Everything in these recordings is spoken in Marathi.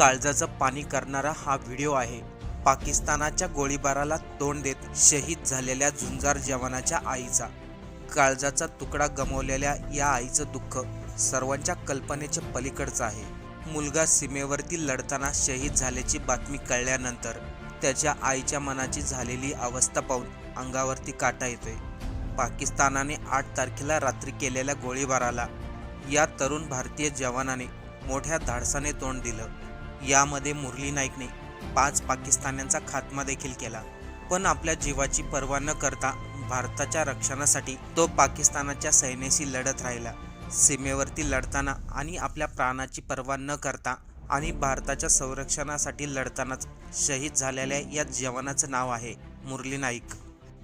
काळजाचं पाणी करणारा हा व्हिडिओ आहे. पाकिस्तानाच्या गोळीबाराला तोंड देत शहीद झालेल्या झुंजार जवानाच्या आईचा. काळजाचा तुकडा गमावलेल्या या आईचं दुःख सर्वांच्या कल्पनेच्या पलीकडचं आहे. मुलगा सीमेवरती लढताना शहीद झाल्याची बातमी कळल्यानंतर त्याच्या आईच्या मनाची झालेली अवस्था पाहून अंगावरती काटा येतोय. पाकिस्तानाने आठ तारखेला रात्री केलेल्या गोळीबाराला या तरुण भारतीय जवानाने मोठ्या धाडसाने तोंड दिलं. यामध्ये मुरली नाईकने पाच पाकिस्तान्यांचा खात्मा देखील केला. पण आपल्या जीवाची पर्वा न करता भारताच्या रक्षणासाठी तो पाकिस्तानाच्या सैन्याशी लढत राहिला. सीमेवरती लढताना आणि आपल्या प्राणाची पर्वा न करता आणि भारताच्या संरक्षणासाठी लढतानाच शहीद झालेल्या या जवानाचं नाव आहे मुरली नाईक.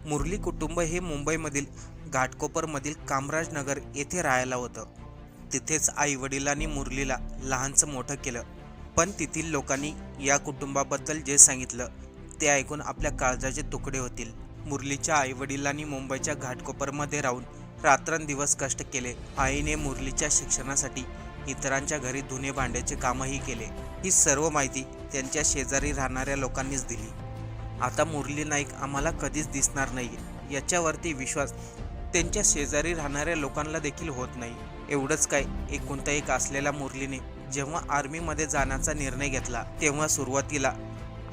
मुरली कुटुंब हे मुंबईमधील घाटकोपरमधील कामराजनगर येथे राहायला होतं. तिथेच आई वडिलांनी मुरलीला लहानचं मोठं केलं. पण तेथील लोकांनी या कुटुंबाबद्दल जे सांगितलं ते ऐकून आपल्या काळजाचे तुकडे होतील. मुरलीच्या आई वडिलांनी मुंबईच्या घाटकोपरमध्ये राहून रात्रंदिवस कष्ट केले. आईने मुरलीच्या शिक्षणासाठी इतरांच्या घरी धुणे भांड्याचे कामही केले. ही सर्व माहिती त्यांच्या शेजारी राहणाऱ्या लोकांनीच दिली. आता मुरली नाईक आम्हाला कधीच दिसणार नाही याच्यावरती विश्वास त्यांच्या शेजारी राहणाऱ्या लोकांना देखील होत नाही. एवढंच काय एकुलता एक असलेल्या मुरलीने जेव्हा आर्मीमध्ये जाण्याचा निर्णय घेतला तेव्हा सुरुवातीला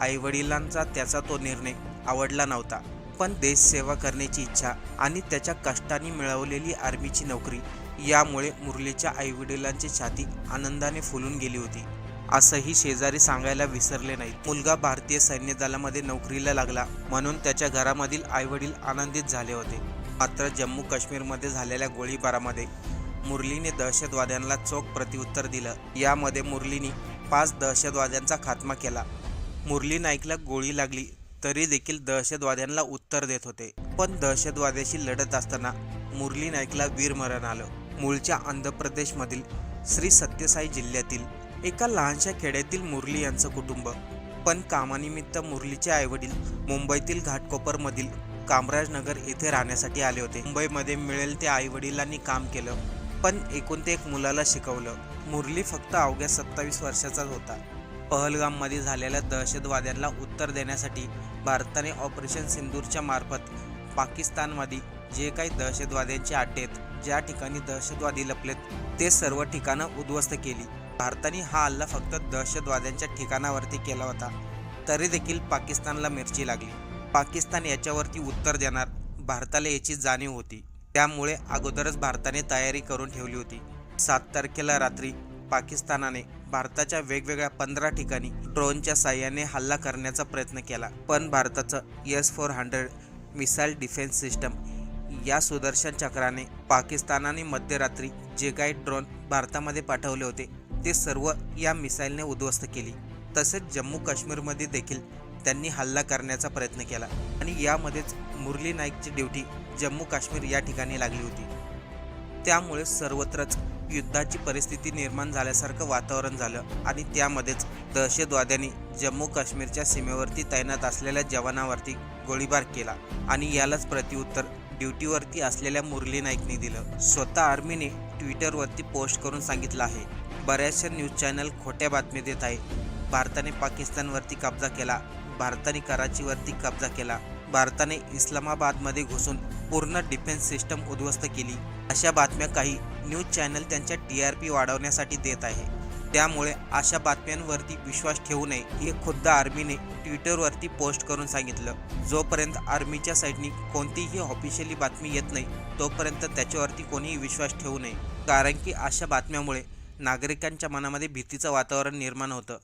आईवडिलांचा त्याचा तो निर्णय आवडला नव्हता. पण देशसेवा करण्याची इच्छा आणि त्याच्या कष्टाने मिळवलेली आर्मीची नोकरी यामुळे मुरलीच्या आईवडिलांची छाती आनंदाने फुलून गेली होती. असंही शेजारी सांगायला विसरले नाहीत. मुलगा भारतीय सैन्य दलामध्ये नोकरीला लागला म्हणून त्याच्या घरामधील आईवडील आनंदित झाले होते. मात्र जम्मू काश्मीरमध्ये झालेल्या गोळीबारामध्ये मुरलीने दहशतवाद्यांना चोख प्रत्युत्तर दिलं. यामध्ये मुरलीने पाच दहशतवाद्यांचा खात्मा केला. मुरली नाईकला गोळी लागली तरी देखील दहशतवाद्यांना उत्तर देत होते. पण दहशतवाद्याशी लढत असताना मुरली नाईकला वीरमरण आलं. मूळच्या आंध्र प्रदेशमधील श्री सत्यसाई जिल्ह्यातील एका लहानशा खेड्यातील मुरली यांचं कुटुंब. पण कामानिमित्त मुरलीचे आईवडील मुंबईतील घाटकोपरमधील कामराजनगर येथे राहण्यासाठी आले होते. मुंबईमध्ये मिळेल ते आईवडिलांनी काम केलं. पण एकूण ते एक मुलाला शिकवलं. मुरली फक्त अवघ्या सत्तावीस वर्षाचाच होता. पहलगाममध्ये झालेल्या दहशतवाद्यांना उत्तर देण्यासाठी भारताने ऑपरेशन सिंदूरच्या मार्फत पाकिस्तानमध्ये जे काही दहशतवाद्यांचे अड्डे आहेत ज्या ठिकाणी दहशतवादी लपलेत ते सर्व ठिकाणं उद्ध्वस्त केली. भारताने हा हल्ला फक्त दहशतवाद्यांच्या ठिकाणावरती केला होता तरी देखील पाकिस्तानला मिरची लागली. पाकिस्तान याच्यावरती उत्तर देणार भारताला याची जाणीव होती. त्यामुळे अगोदरच भारताने तयारी करून ठेवली होती. सात तारखेला रात्री पाकिस्तानाने भारताच्या वेगवेगळ्या पंधरा ठिकाणी ड्रोनच्या साह्याने हल्ला करण्याचा प्रयत्न केला. पण भारताचं S four hundred missile defence system या सुदर्शन चक्राने पाकिस्तानाने मध्यरात्री जे काही ड्रोन भारतामध्ये पाठवले होते ते सर्व या मिसाईलने उद्ध्वस्त केली. तसेच जम्मू काश्मीरमध्ये देखील त्यांनी हल्ला करण्याचा प्रयत्न केला आणि यामध्येच मुरली नाईकची ड्युटी जम्मू काश्मीर या ठिकाणी लागली होती. त्यामुळे सर्वत्रच युद्धाची परिस्थिती निर्माण झाल्यासारखं वातावरण झालं आणि त्यामध्येच दहशतवाद्यांनी जम्मू काश्मीरच्या सीमेवरती तैनात असलेल्या जवानावरती गोळीबार केला आणि यालाच प्रतिउत्तर ड्युटीवरती असलेल्या मुरली नाईकने दिलं. स्वतः आर्मीने ट्विटरवरती पोस्ट करून सांगितलं आहे बऱ्याचशा न्यूज चॅनल खोट्या बातम्या देत आहे भारताने पाकिस्तानवरती कब्जा केला भारताने कराचीवरती कब्जा केला. भारताने इस्लामाबादमध्ये घुसून पूर्ण डिफेन्स सिस्टम उद्ध्वस्त केली. अशा बातम्या काही न्यूज चॅनल त्यांच्या टी आर पी वाढवण्यासाठी देत आहे. त्यामुळे अशा बातम्यांवरती विश्वास ठेवू नये हे खुद्द आर्मीने ट्विटरवरती पोस्ट करून सांगितलं. जोपर्यंत आर्मीच्या साईडनी कोणतीही ऑफिशियली बातमी येत नाही तोपर्यंत त्याच्यावरती कोणीही विश्वास ठेवू नये. कारण की अशा बातम्यामुळे नागरिकांच्या मनामध्ये भीतीचं वातावरण निर्माण होतं.